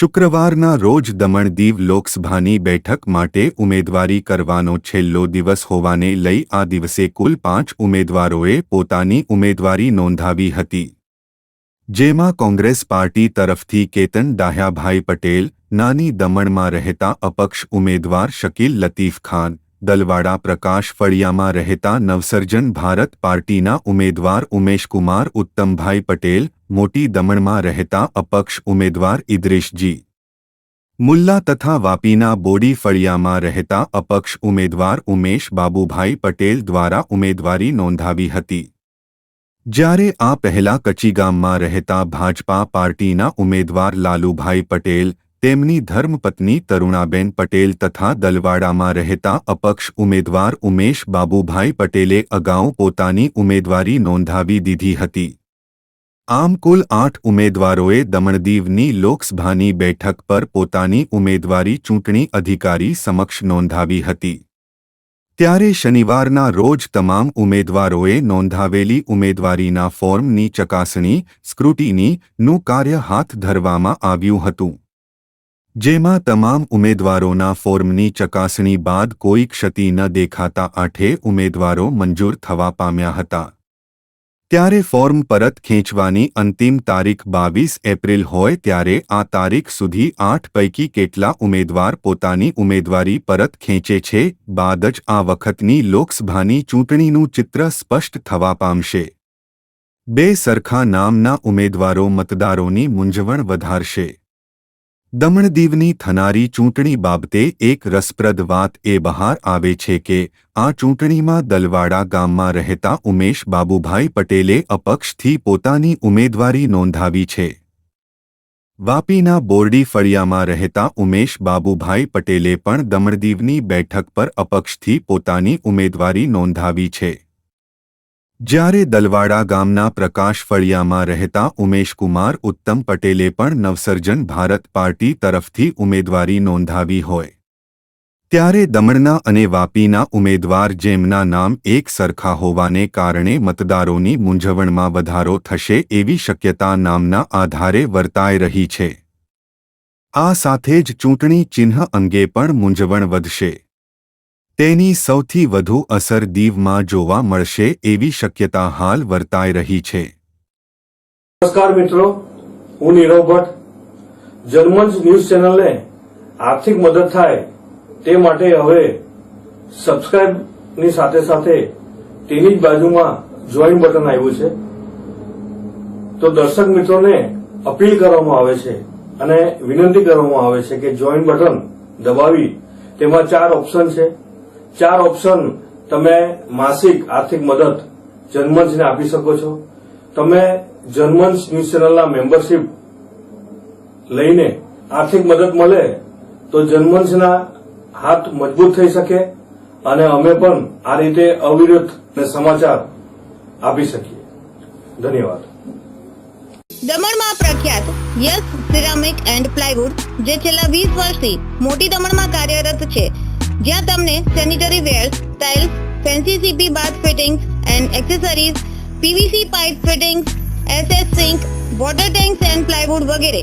શુક્રવારના રોજ દમણ દીવ લોકસભાની બેઠક માટે ઉમેદવારી કરવાનો છેલ્લો દિવસ હોવાને લઈ આ દિવસે કુલ પાંચ ઉમેદવારોએ પોતાની ઉમેદવારી નોંધાવી હતી. જેમાં કોંગ્રેસ પાર્ટી તરફથી કેતન ડાહ્યાભાઈ પટેલ, નાની દમણમાં રહેતા અપક્ષ ઉમેદવાર શકીલ લતીફ ખાન દલવાડા પ્રકાશ ફળિયામાં રહેતા નવસર્જન ભારત પાર્ટીના ઉમેદવાર ઉમેશકુમાર ઉત્તમભાઈ પટેલ, મોટી દમણમાં રહેતા અપક્ષ ઉમેદવાર ઇદ્રીશજી. મુલ્લા તથા વાપીના બોડી ફળિયામાં રહેતા અપક્ષ ઉમેદવાર ઉમેશ બાબુભાઈ પટેલ દ્વારા ઉમેદવારી નોંધાવી હતી. જ્યારે આ પહેલા કચીગામમાં રહેતા ભાજપા પાર્ટીના ઉમેદવાર લાલુભાઈ પટેલ તેમની ધર્મપત્ની તરુણાબેન પટેલ તથા દલવાડામાં રહેતા અપક્ષ ઉમેદવાર ઉમેશ બાબુભાઈ પટેલે અગાઉ પોતાની ઉમેદવારી નોંધાવી દીધી હતી. આમ કુલ આઠ ઉમેદવારોએ દમણદીવની લોકસભાની બેઠક પર પોતાની ઉમેદવારી ચૂંટણી અધિકારી સમક્ષ નોંધાવી હતી. ત્યારે શનિવારના રોજ તમામ ઉમેદવારોએ નોંધાવેલી ઉમેદવારીના ફોર્મની ચકાસણી, સ્ક્રુટીનીનું કાર્ય હાથ ધરવામાં આવ્યું હતું. જેમાં તમામ ઉમેદવારોના ફોર્મની ચકાસણી બાદ કોઈ ક્ષતિ ન દેખાતા આઠે ઉમેદવારો મંજૂર થવા પામ્યા હતા. ત્યારે ફોર્મ પરત ખેંચવાની અંતિમ તારીખ બાવીસ એપ્રિલ હોય ત્યારે આ તારીખ સુધી આઠ પૈકી કેટલા ઉમેદવાર પોતાની ઉમેદવારી પરત ખેંચે છે, બાદ જ આ વખતની લોકસભાની ચૂંટણીનું ચિત્ર સ્પષ્ટ થવા પામશે. બે સરખા નામના ઉમેદવારો મતદારોની મૂંઝવણ વધારશે. દમણદીવની થનારી ચૂંટણી બાબતે એક રસપ્રદ વાત એ બહાર આવે છે કે, આ ચૂંટણીમાં દલવાડા ગામમાં રહેતા ઉમેશ બાબુભાઈ પટેલે અપક્ષથી પોતાની ઉમેદવારી નોંધાવી છે. વાપીના બોરડી ફળિયામાં રહેતા ઉમેશ બાબુભાઈ પટેલે પણ દમણદીવની બેઠક પર અપક્ષથી પોતાની ઉમેદવારી નોંધાવી છે. જ્યારે દલવાડા ગામના પ્રકાશ ફળિયામાં રહેતા ઉમેશકુમાર ઉત્તમ પટેલે પણ નવસર્જન ભારત પાર્ટી તરફથી ઉમેદવારી નોંધાવી હોય. ત્યારે દમણના અને વાપીના ઉમેદવાર જેમના નામ એક સરખા હોવાને કારણે મતદારોની મૂંઝવણમાં વધારો થશે એવી શક્યતા નામના આધારે વર્તાઈ રહી છે. આ સાથે જ ચૂંટણી ચિહ્ન અંગે પણ મૂંઝવણ વધશે. તેની સૌથી વધુ અસર દીવમાં જોવા મળશે એવી શક્યતા હાલ વર્તાઈ રહી છે. નમસ્કાર મિત્રો, હું નીરવ ભટ્ટ. જર્મન્સ ન્યૂઝ ચેનલને આર્થિક મદદ થાય તે માટે હવે સબસ્ક્રાઇબની સાથે સાથે તેની જ બાજુમાં જોઈન બટન આવ્યું છે. તો દર્શક મિત્રોને અપીલ કરવામાં આવે છે અને વિનંતી કરવામાં આવે છે કે જોઈન બટન દબાવી. તેમાં ચાર ઓપ્શન છે. ચાર ઓપ્શન તમે માસિક આર્થિક મદદ જન્મંચને આપી શકો છો. તમે જર્મન્સ ન્યૂઝ ચેનલના મેમ્બરશીપ લઈને આર્થિક મદદ મળે તો જર્મન્સના હાથ મજબૂત થઈ શકે અને અમે પણ આ રીતે અવિરત સમાચાર આપી શકીએ. ધન્યવાદ. દમણમાં પ્રખ્યાત યસ સિરામિક એન્ડ પ્લાયવુડ, જે છેલ્લા વીસ વર્ષથી મોટી દમણમાં કાર્યરત છે. જ્યાં તમને sanitary ware tiles fancy CP bath fittings and accessories PVC pipe fittings SS sink water tanks and plywood વગેરે